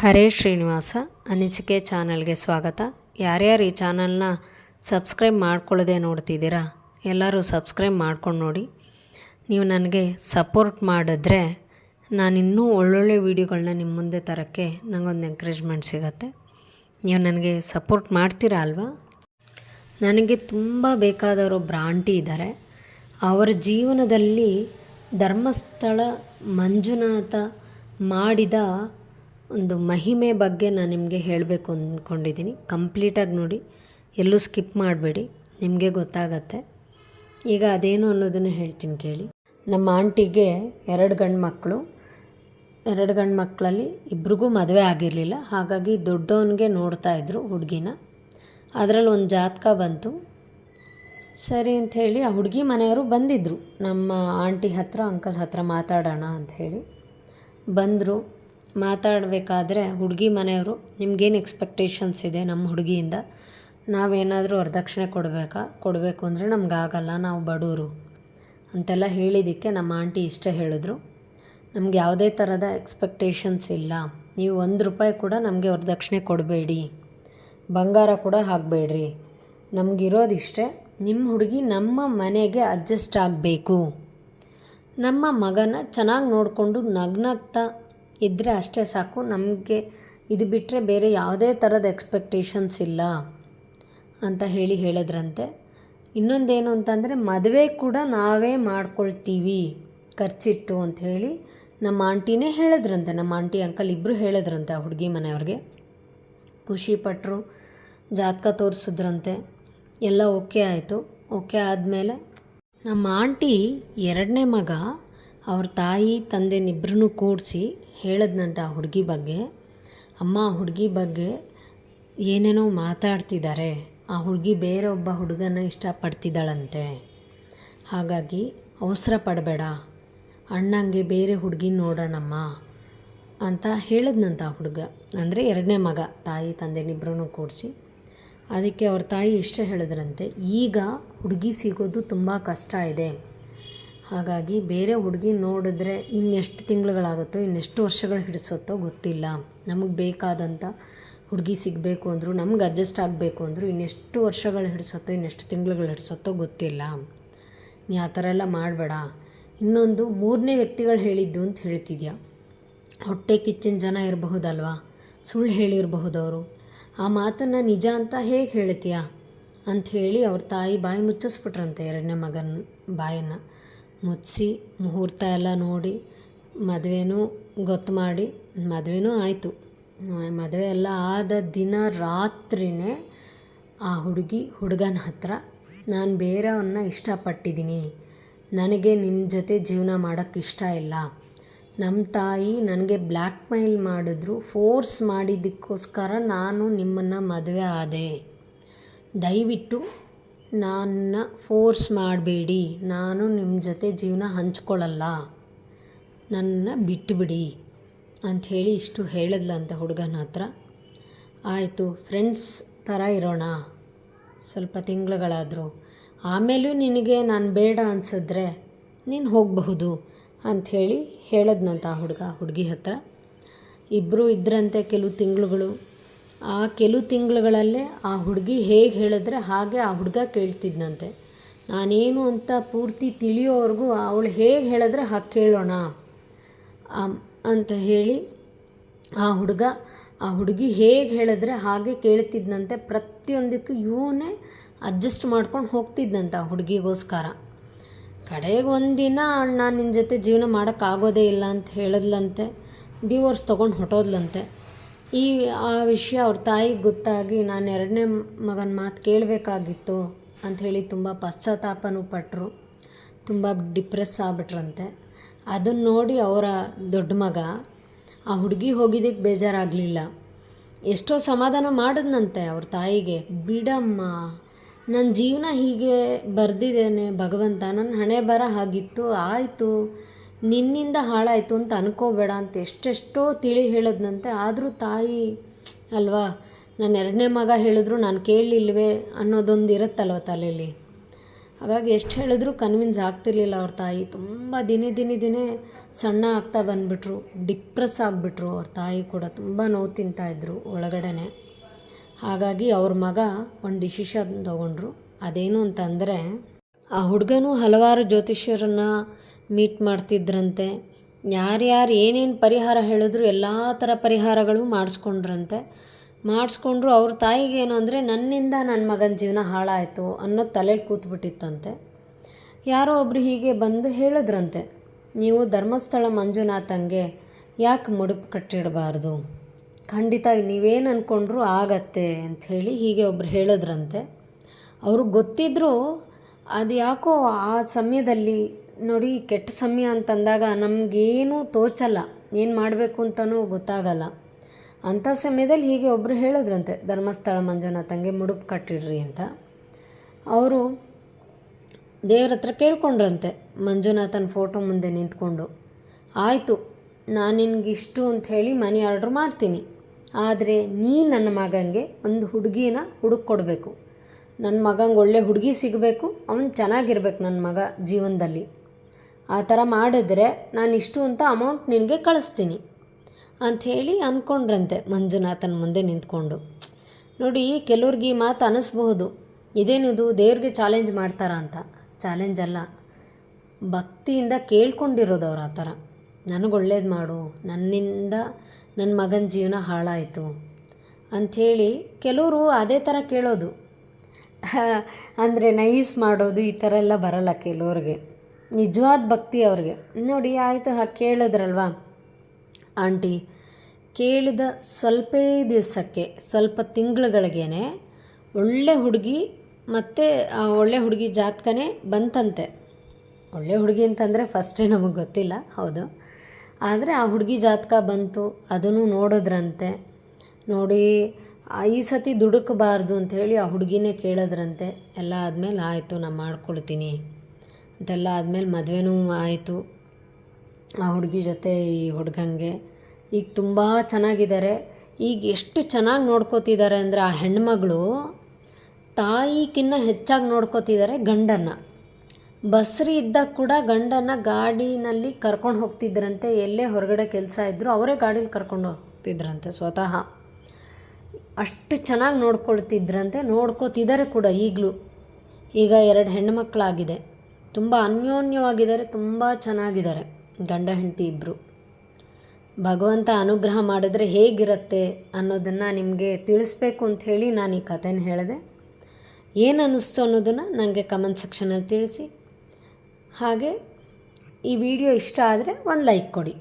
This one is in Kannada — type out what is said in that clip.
ಹರೇ ಶ್ರೀನಿವಾಸ, ಅನಿಸಿಕೆ ಚಾನಲ್ಗೆ ಸ್ವಾಗತ. ಯಾರ್ಯಾರು ಈ ಚಾನಲ್ನ ಸಬ್ಸ್ಕ್ರೈಬ್ ಮಾಡ್ಕೊಳ್ಳದೆ ನೋಡ್ತಿದ್ದೀರಾ, ಎಲ್ಲರೂ ಸಬ್ಸ್ಕ್ರೈಬ್ ಮಾಡ್ಕೊಂಡು ನೋಡಿ. ನೀವು ನನಗೆ ಸಪೋರ್ಟ್ ಮಾಡಿದ್ರೆ ನಾನು ಇನ್ನೂ ಒಳ್ಳೊಳ್ಳೆ ವೀಡಿಯೋಗಳನ್ನ ನಿಮ್ಮ ಮುಂದೆ ತರೋಕ್ಕೆ ನನಗೊಂದು ಎಂಕರೇಜ್ಮೆಂಟ್ ಸಿಗತ್ತೆ. ನೀವು ನನಗೆ ಸಪೋರ್ಟ್ ಮಾಡ್ತೀರಾ ಅಲ್ವಾ? ನನಗೆ ತುಂಬ ಬೇಕಾದವರು ಬ್ರಾಂಟಿ ಇದ್ದಾರೆ. ಅವರ ಜೀವನದಲ್ಲಿ ಧರ್ಮಸ್ಥಳ ಮಂಜುನಾಥ ಮಾಡಿದ ಒಂದು ಮಹಿಮೆ ಬಗ್ಗೆ ನಾನು ನಿಮಗೆ ಹೇಳಬೇಕು ಅಂದ್ಕೊಂಡಿದ್ದೀನಿ ಕಂಪ್ಲೀಟಾಗಿ ನೋಡಿ. ಎಲ್ಲೂ ಸ್ಕಿಪ್ ಮಾಡಬೇಡಿ. ನಿಮಗೆ ಗೊತ್ತಾಗತ್ತೆ. ಈಗ ಅದೇನು ಅನ್ನೋದನ್ನು ಹೇಳ್ತೀನಿ ಕೇಳಿ. ನಮ್ಮ ಆಂಟಿಗೆ ಎರಡು ಗಂಡು ಮಕ್ಕಳು ಎರಡು ಗಂಡು ಮಕ್ಕಳಲ್ಲಿ ಇಬ್ರಿಗೂ ಮದುವೆ ಆಗಿರಲಿಲ್ಲ. ಹಾಗಾಗಿ ದೊಡ್ಡವನಿಗೆ ನೋಡ್ತಾ ಇದ್ರು ಹುಡುಗಿನ. ಅದರಲ್ಲಿ ಒಂದು ಜಾತಕ ಬಂತು. ಸರಿ ಅಂಥೇಳಿ ಆ ಹುಡುಗಿ ಮನೆಯವರು ಬಂದಿದ್ದರು ನಮ್ಮ ಆಂಟಿ ಹತ್ರ, ಅಂಕಲ್ ಹತ್ರ ಮಾತಾಡೋಣ ಅಂಥೇಳಿ ಬಂದರು. ಮಾತಾಡಬೇಕಾದ್ರೆ ಹುಡುಗಿ ಮನೆಯವರು ನಿಮ್ಗೇನು ಎಕ್ಸ್ಪೆಕ್ಟೇಷನ್ಸ್ ಇದೆ ನಮ್ಮ ಹುಡುಗಿಯಿಂದ? ನಾವೇನಾದರೂ ವರದಕ್ಷಿಣೆ ಕೊಡಬೇಕಾ? ಕೊಡಬೇಕು ಅಂದರೆ ನಮಗಾಗಲ್ಲ, ನಾವು ಬಡವರು ಅಂತೆಲ್ಲ ಹೇಳಿದ್ದಕ್ಕೆ ನಮ್ಮ ಆಂಟಿ ಇಷ್ಟೇ ಹೇಳಿದ್ರು. ನಮ್ಗೆ ಯಾವುದೇ ಥರದ ಎಕ್ಸ್ಪೆಕ್ಟೇಷನ್ಸ್ ಇಲ್ಲ. ನೀವು ಒಂದು ರೂಪಾಯಿ ಕೂಡ ನಮಗೆ ವರದಕ್ಷಿಣೆ ಕೊಡಬೇಡಿ. ಬಂಗಾರ ಕೂಡ ಹಾಕಬೇಡ್ರಿ. ನಮಗಿರೋದಿಷ್ಟೇ ನಿಮ್ಮ ಹುಡುಗಿ ನಮ್ಮ ಮನೆಗೆ ಅಡ್ಜಸ್ಟ್ ಆಗಬೇಕು. ನಮ್ಮ ಮಗನ ಚೆನ್ನಾಗಿ ನೋಡಿಕೊಂಡು ನಗ್ನಗ್ತಾ ಇದ್ದರೆ ಅಷ್ಟೇ ಸಾಕು. ನಮಗೆ ಇದು ಬಿಟ್ಟರೆ ಬೇರೆ ಯಾವುದೇ ಥರದ ಎಕ್ಸ್ಪೆಕ್ಟೇಷನ್ಸ್ ಇಲ್ಲ ಅಂತ ಹೇಳಿ ಹೇಳಿದ್ರಂತೆ. ಇನ್ನೊಂದೇನು ಅಂತಂದರೆ ಮದುವೆ ಕೂಡ ನಾವೇ ಮಾಡ್ಕೊಳ್ತೀವಿ, ಖರ್ಚಿಟ್ಟು ಅಂತ ಹೇಳಿ ನಮ್ಮ ಆಂಟಿನೇ ಹೇಳಿದ್ರಂತೆ. ನಮ್ಮ ಆಂಟಿ, ಅಂಕಲ್ ಇಬ್ಬರು ಹೇಳಿದ್ರಂತೆ ಆ ಹುಡುಗಿ ಮನೆಯವ್ರಿಗೆ. ಖುಷಿಪಟ್ಟರು ಜಾತಕ ತೋರಿಸಿದ್ರಂತೆ. ಎಲ್ಲ ಓಕೆ ಆಯಿತು. ಓಕೆ ಆದಮೇಲೆ ನಮ್ಮ ಆಂಟಿ ಎರಡನೇ ಮಗ ಅವ್ರ ತಾಯಿ ತಂದೆನಿಬ್ರನ್ನೂ ಕೂಡಿಸಿ ಹೇಳಿದ್ನಂತೆ ಆ ಹುಡುಗಿ ಬಗ್ಗೆ, ಅಮ್ಮ ಹುಡುಗಿ ಬಗ್ಗೆ ಏನೇನೋ ಮಾತಾಡ್ತಿದ್ದಾರೆ ಆ ಹುಡುಗಿ ಬೇರೆ ಒಬ್ಬ ಹುಡುಗನ ಇಷ್ಟಪಡ್ತಿದ್ದಾಳಂತೆ ಹಾಗಾಗಿ ಅವಸರ ಪಡಬೇಡ. ಅಣ್ಣಂಗೆ ಬೇರೆ ಹುಡುಗಿ ನೋಡೋಣಮ್ಮ ಅಂತ ಹೇಳಿದ್ನಂತ ಆ ಹುಡುಗ. ಅಂದರೆ ಎರಡನೇ ಮಗ, ತಾಯಿ ತಂದೆನಿಬ್ಬರೂ ಕೂಡಿಸಿ. ಅದಕ್ಕೆ ಅವ್ರ ತಾಯಿ ಇಷ್ಟ ಹೇಳಿದ್ರಂತೆ, ಈಗ ಹುಡುಗಿ ಸಿಗೋದು ತುಂಬ ಕಷ್ಟ ಇದೆ. ಹಾಗಾಗಿ ಬೇರೆ ಹುಡುಗಿ ನೋಡಿದ್ರೆ ಇನ್ನೆಷ್ಟು ತಿಂಗಳುಗಳಾಗುತ್ತೋ, ಇನ್ನೆಷ್ಟು ವರ್ಷಗಳು ಹಿಡಿಸುತ್ತೋ ಗೊತ್ತಿಲ್ಲ. ನಮಗೆ ಬೇಕಾದಂಥ ಹುಡುಗಿ ಸಿಗಬೇಕು ಅಂದರೂ, ನಮ್ಗೆ ಅಡ್ಜಸ್ಟ್ ಆಗಬೇಕು ಅಂದರೂ ಇನ್ನೆಷ್ಟು ವರ್ಷಗಳು ಹಿಡಿಸುತ್ತೋ, ಇನ್ನೆಷ್ಟು ತಿಂಗಳುಗಳು ಹಿಡಿಸುತ್ತೋ ಗೊತ್ತಿಲ್ಲ. ನೀ ಆ ಥರ ಎಲ್ಲ ಮಾಡಬೇಡ. ಇನ್ನೊಂದು ಮೂರನೇ ವ್ಯಕ್ತಿಗಳು ಹೇಳಿದ್ದು ಅಂತ ಹೇಳ್ತಿದ್ಯಾ? ಹೊಟ್ಟೆ ಕಿಚ್ಚಿನ ಜನ ಇರಬಹುದಲ್ವಾ? ಸುಳ್ಳು ಹೇಳಿರಬಹುದು ಅವರು ಆ ಮಾತನ್ನು ನಿಜ ಅಂತ ಹೇಗೆ ಹೇಳ್ತೀಯಾ? ಅಂಥೇಳಿ ಅವ್ರ ತಾಯಿ ಬಾಯಿ ಮುಚ್ಚಿಸ್ಬಿಟ್ರಂತೆ ಎರಡನೇ ಮಗನ ಬಾಯನ್ನು. ಮುಚ್ಚಿಸಿ ಮುಹೂರ್ತ ಎಲ್ಲ ನೋಡಿ ಮದುವೆನೂ ಗೊತ್ತು ಮಾಡಿ, ಮದುವೆನೂ ಆಯಿತು. ಮದುವೆ ಎಲ್ಲ ಆದ ದಿನ ರಾತ್ರಿಯೇ ಆ ಹುಡುಗಿ ಹುಡುಗನ ಹತ್ರ, ನಾನು ಬೇರೆಯವನ್ನ ಇಷ್ಟಪಟ್ಟಿದ್ದೀನಿ. ನನಗೆ ನಿಮ್ಮ ಜೊತೆ ಜೀವನ ಮಾಡೋಕ್ಕೆ ಇಷ್ಟ ಇಲ್ಲ. ನಮ್ಮ ತಾಯಿ ನನಗೆ ಬ್ಲ್ಯಾಕ್ ಮೇಲ್ ಮಾಡಿದ್ರು, ಫೋರ್ಸ್ ಮಾಡಿದ್ದಕ್ಕೋಸ್ಕರ ನಾನು ನಿಮ್ಮನ್ನು ಮದುವೆ ಆದೆ. ದಯವಿಟ್ಟು ನನ್ನ ಫೋರ್ಸ್ ಮಾಡಬೇಡಿ. ನಾನು ನಿಮ್ಮ ಜೊತೆ ಜೀವನ ಹಂಚ್ಕೊಳ್ಳಲ್ಲ. ನನ್ನ ಬಿಟ್ಟುಬಿಡಿ ಅಂಥೇಳಿ ಇಷ್ಟು ಹೇಳಿದ್ಲಂತೆ ಹುಡುಗನ ಹತ್ರ. ಆಯಿತು ಫ್ರೆಂಡ್ಸ್ ಥರ ಇರೋಣ. ಸ್ವಲ್ಪ ತಿಂಗಳುಗಳಾದರೂ. ಆಮೇಲೂ ನಿನಗೆ ನಾನು ಬೇಡ ಅನಿಸಿದ್ರೆ ನೀನು ಹೋಗಬಹುದು ಅಂಥೇಳಿ ಹೇಳಿದ್ನಂತ ಆ ಹುಡುಗ ಹುಡುಗಿ ಹತ್ರ. ಇಬ್ಬರು ಇದ್ರಂತೆ ಕೆಲವು ತಿಂಗಳುಗಳು. ಆ ಕೆಲವು ತಿಂಗಳುಗಳಲ್ಲೇ ಆ ಹುಡುಗಿ ಹೇಗೆ ಹೇಳಿದ್ರೆ ಹಾಗೆ ಆ ಹುಡುಗ ಕೇಳ್ತಿದ್ನಂತೆ. ನಾನೇನು ಅಂತ ಪೂರ್ತಿ ತಿಳಿಯೋವರೆಗೂ ಅವಳು ಹೇಗೆ ಹೇಳಿದ್ರೆ ಹಾಗೆ ಕೇಳೋಣ ಅಂತ ಹೇಳಿ ಆ ಹುಡುಗ, ಆ ಹುಡುಗಿ ಹೇಗೆ ಹೇಳಿದ್ರೆ ಹಾಗೆ ಕೇಳ್ತಿದ್ನಂತೆ. ಪ್ರತಿಯೊಂದಕ್ಕೂ ಇವನೇ ಅಡ್ಜಸ್ಟ್ ಮಾಡ್ಕೊಂಡು ಹೋಗ್ತಿದ್ನಂತೆ ಆ ಹುಡುಗಿಗೋಸ್ಕರ. ಕಡೆಗೆ ಒಂದಿನ ನಾನು ನಿನ್ನ ಜೊತೆ ಜೀವನ ಮಾಡೋಕ್ಕಾಗೋದೇ ಇಲ್ಲ ಅಂತ ಹೇಳಿದ್ಲಂತೆ. ಡಿವೋರ್ಸ್ ತೊಗೊಂಡು ಹೊಟ್ಟೋದ್ಲಂತೆ ಈ, ಆ ವಿಷಯ ಅವ್ರ ತಾಯಿಗೆ ಗೊತ್ತಾಗಿ ನಾನು ಎರಡನೇ ಮಗನ ಮಾತು ಕೇಳಬೇಕಾಗಿತ್ತು ಅಂಥೇಳಿ ತುಂಬ ಪಶ್ಚಾತ್ತಾಪನೂ ಪಟ್ಟರು ತುಂಬ ಡಿಪ್ರೆಸ್ ಆಗ್ಬಿಟ್ರಂತೆ. ಅದನ್ನು ನೋಡಿ ಅವರ ದೊಡ್ಡ ಮಗ, ಆ ಹುಡುಗಿ ಹೋಗಿದ್ದಕ್ಕೆ ಬೇಜಾರಾಗಲಿಲ್ಲ. ಎಷ್ಟೋ ಸಮಾಧಾನ ಮಾಡಿದ್ನಂತೆ ಅವ್ರ ತಾಯಿಗೆ. ಬಿಡಮ್ಮ ನನ್ನ ಜೀವನ ಹೀಗೆ ಬರೆದಿದ್ದೇನೆ ಭಗವಂತ ನನ್ನ ಹಣೆ ಬರ ಹಾಗಿತ್ತು, ಆಯಿತು. ನಿನ್ನಿಂದ ಹಾಳಾಯಿತು ಅಂತ ಅನ್ಕೋಬೇಡ ಅಂತ ಎಷ್ಟೆಷ್ಟೋ ತಿಳಿ ಹೇಳಿದ್ನಂತೆ. ಆದರೂ ತಾಯಿ, ಅಲ್ವಾ, ನನ್ನ ಎರಡನೇ ಮಗ ಹೇಳಿದ್ರು ನಾನು ಕೇಳಲಿಲ್ವೇ ಅನ್ನೋದೊಂದು ಇರುತ್ತಲ್ವ ತಲೆಯಲ್ಲಿ ಹಾಗಾಗಿ ಎಷ್ಟು ಹೇಳಿದ್ರು ಕನ್ವಿನ್ಸ್ ಆಗ್ತಿರ್ಲಿಲ್ಲ ಅವ್ರ ತಾಯಿ. ತುಂಬ ದಿನೇ ದಿನೇ ದಿನೇ ಸಣ್ಣ ಆಗ್ತಾ ಬಂದುಬಿಟ್ರು, ಡಿಪ್ರೆಸ್ ಆಗಿಬಿಟ್ರು ಅವ್ರ ತಾಯಿ ಕೂಡ. ತುಂಬ ನೋವು ತಿಂತಾಯಿದ್ರು ಒಳಗಡೆನೆ. ಹಾಗಾಗಿ ಅವ್ರ ಮಗ ಒಂದು ಡಿಸಿಷನ್ ತೊಗೊಂಡ್ರು. ಅದೇನು ಅಂತಂದರೆ, ಆ ಹುಡುಗನೂ ಹಲವಾರು ಜ್ಯೋತಿಷ್ಯರನ್ನ ಮೀಟ್ ಮಾಡ್ತಿದ್ರಂತೆ. ಯಾರ್ಯಾರು ಏನೇನು ಪರಿಹಾರ ಹೇಳಿದ್ರು ಎಲ್ಲ ಥರ ಪರಿಹಾರಗಳು ಮಾಡಿಸ್ಕೊಂಡ್ರಂತೆ. ಮಾಡಿಸ್ಕೊಂಡ್ರು ಅವ್ರ ತಾಯಿಗೆ ಏನು ಅಂದರೆ, ನನ್ನಿಂದ ನನ್ನ ಮಗನ ಜೀವನ ಹಾಳಾಯಿತು ಅನ್ನೋ ತಲೆಯಲ್ಲಿ ಕೂತ್ಬಿಟ್ಟಿತ್ತಂತೆ. ಯಾರೋ ಒಬ್ರು ಹೀಗೆ ಬಂದು ಹೇಳಿದ್ರಂತೆ, ನೀವು ಧರ್ಮಸ್ಥಳ ಮಂಜುನಾಥಂಗೆ ಯಾಕೆ ಮುಡುಪು ಕಟ್ಟಿಡಬಾರ್ದು? ಖಂಡಿತ ನೀವೇನು ಅಂದ್ಕೊಂಡ್ರೂ ಆಗತ್ತೆ ಅಂಥೇಳಿ ಹೀಗೆ ಒಬ್ರು ಹೇಳಿದ್ರಂತೆ. ಅವ್ರಿಗೆ ಗೊತ್ತಿದ್ದರೂ ಅದು ಯಾಕೋ ಆ ಸಮಯದಲ್ಲಿ ನೋಡಿ, ಕೆಟ್ಟ ಸಮಯ ಅಂತಂದಾಗ ನಮಗೇನು ತೋಚಲ್ಲ. ಏನು ಮಾಡಬೇಕು ಅಂತಲೂ ಗೊತ್ತಾಗಲ್ಲ. ಅಂಥ ಸಮಯದಲ್ಲಿ ಹೀಗೆ ಒಬ್ಬರು ಹೇಳಿದ್ರಂತೆ, ಧರ್ಮಸ್ಥಳ ಮಂಜುನಾಥಂಗೆ ಮುಡುಪು ಕಟ್ಟಿಡ್ರಿ ಅಂತ. ಅವರು ದೇವ್ರ ಹತ್ರ ಕೇಳ್ಕೊಂಡ್ರಂತೆ, ಮಂಜುನಾಥನ ಫೋಟೋ ಮುಂದೆ ನಿಂತ್ಕೊಂಡು, ಆಯಿತು, ನಾನು ನಿನಗಿಷ್ಟು ಹೇಳಿ ಮನಿ ಆರ್ಡ್ರ್ ಮಾಡ್ತೀನಿ. ಆದರೆ ನೀ ನನ್ನ ಮಗನಿಗೆ ಒಂದು ಹುಡುಗಿನ ಹುಡುಕೊಡ್ಬೇಕು ನನ್ನ ಮಗಂಗೆ ಒಳ್ಳೆ ಹುಡುಗಿ ಸಿಗಬೇಕು, ಅವನು ಚೆನ್ನಾಗಿರ್ಬೇಕು ನನ್ನ ಮಗ ಜೀವನದಲ್ಲಿ. ಆ ಥರ ಮಾಡಿದ್ರೆ ನಾನು ಇಷ್ಟು ಅಂತ ಅಮೌಂಟ್ ನಿನಗೆ ಕಳಿಸ್ತೀನಿ ಅಂಥೇಳಿ ಅಂದ್ಕೊಂಡ್ರಂತೆ ಮಂಜುನಾಥನ ಮುಂದೆ ನಿಂತ್ಕೊಂಡು. ನೋಡಿ, ಕೆಲವ್ರಿಗೆ ಈ ಮಾತು ಅನ್ನಿಸ್ಬಹುದು ಇದೇನಿದು, ದೇವ್ರಿಗೆ ಚಾಲೆಂಜ್ ಮಾಡ್ತಾರ ಅಂತ? ಚಾಲೆಂಜ್ ಅಲ್ಲ. ಭಕ್ತಿಯಿಂದ ಕೇಳ್ಕೊಂಡಿರೋದು ಅವ್ರು ಆ ಥರ. ನನಗೆ ಒಳ್ಳೇದು ಮಾಡು. ನನ್ನಿಂದ ನನ್ನ ಮಗನ ಜೀವನ ಹಾಳಾಯಿತು ಅಂಥೇಳಿ ಕೆಲವರು ಅದೇ ಥರ ಕೇಳೋದು. ಅಂದರೆ ನೈಸ್ ಮಾಡೋದು ಈ ಥರ ಎಲ್ಲ ಬರಲ್ಲ ಕೆಲವ್ರಿಗೆ. ನಿಜವಾದ ಭಕ್ತಿ ಅವ್ರಿಗೆ. ನೋಡಿ, ಆಯಿತು, ಹಾಗೆ ಕೇಳಿದ್ರಲ್ವಾ? ಆಂಟಿ, ಕೇಳಿದ ಸ್ವಲ್ಪ ದಿವಸಕ್ಕೆ, ಸ್ವಲ್ಪ ತಿಂಗಳುಗಳಿಗೇನೆ ಒಳ್ಳೆ ಹುಡುಗಿ ಮತ್ತು, ಆ, ಒಳ್ಳೆ ಹುಡುಗಿ ಜಾತಕನೇ ಬಂತಂತೆ. ಒಳ್ಳೆ ಹುಡುಗಿ ಅಂತಂದರೆ ಫಸ್ಟೇ ನಮಗೆ ಗೊತ್ತಿಲ್ಲ, ಹೌದು. ಆದರೆ ಆ ಹುಡುಗಿ ಜಾತಕ ಬಂತು, ಅದನ್ನು ನೋಡಿದ್ರಂತೆ. ನೋಡಿ ಈ ಸತಿ ದುಡುಕಬಾರ್ದು ಅಂಥೇಳಿ ಆ ಹುಡುಗಿನೇ ಕೇಳಿದ್ರಂತೆ. ಎಲ್ಲ ಆದಮೇಲೆ, ಆಯಿತು ನಾನು ಮಾಡ್ಕೊಳ್ತೀನಿ. ಅಂತೆಲ್ಲ ಆದಮೇಲೆ ಮದುವೆನೂ ಆಯಿತು. ಆ ಹುಡುಗಿ ಜೊತೆ ಈ ಹುಡುಗಂಗೆ. ಈಗ ತುಂಬ ಚೆನ್ನಾಗಿದ್ದಾರೆ ಈಗ ಎಷ್ಟು ಚೆನ್ನಾಗಿ ನೋಡ್ಕೋತಿದ್ದಾರೆ ಅಂದರೆ ಆ ಹೆಣ್ಮಗಳು ತಾಯಿಗಿನ್ನ ಹೆಚ್ಚಾಗಿ ನೋಡ್ಕೋತಿದ್ದಾರೆ ಗಂಡನ್ನು. ಬಸ್ರಿ ಇದ್ದಾಗ ಕೂಡ ಗಂಡನ್ನು ಗಾಡಿನಲ್ಲಿ ಕರ್ಕೊಂಡು ಹೋಗ್ತಿದ್ರಂತೆ. ಎಲ್ಲೇ ಹೊರಗಡೆ ಕೆಲಸ ಇದ್ದರೂ ಅವರೇ ಗಾಡೀಲಿ ಕರ್ಕೊಂಡು ಹೋಗ್ತಿದ್ರಂತೆ ಸ್ವತಃ. ಅಷ್ಟು ಚೆನ್ನಾಗಿ ನೋಡ್ಕೊಳ್ತಿದ್ರಂತೆ. ನೋಡ್ಕೋತಿದ್ದಾರೆ ಕೂಡ ಈಗಲೂ. ಈಗ ಎರಡು ಹೆಣ್ಣುಮಕ್ಕಳಾಗಿದೆ ತುಂಬ ಅನ್ಯೋನ್ಯವಾಗಿದ್ದಾರೆ, ತುಂಬ ಚೆನ್ನಾಗಿದ್ದಾರೆ ಗಂಡ ಹೆಂಡತಿ ಇಬ್ಬರು ಭಗವಂತ ಅನುಗ್ರಹ ಮಾಡಿದ್ರೆ ಹೇಗಿರುತ್ತೆ ಅನ್ನೋದನ್ನು ನಿಮಗೆ ತಿಳಿಸ್ಬೇಕು ಹೇಳಿ ನಾನು ಈ ಕಥೆನ ಹೇಳಿದೆ. ಏನು ಅನ್ನಿಸ್ತು ಅನ್ನೋದನ್ನು ನನಗೆ ಕಮೆಂಟ್ ಸೆಕ್ಷನಲ್ಲಿ ತಿಳಿಸಿ. ಹಾಗೆ ಈ ವಿಡಿಯೋ ಇಷ್ಟ ಆದರೆ ಒಂದು ಲೈಕ್ ಕೊಡಿ.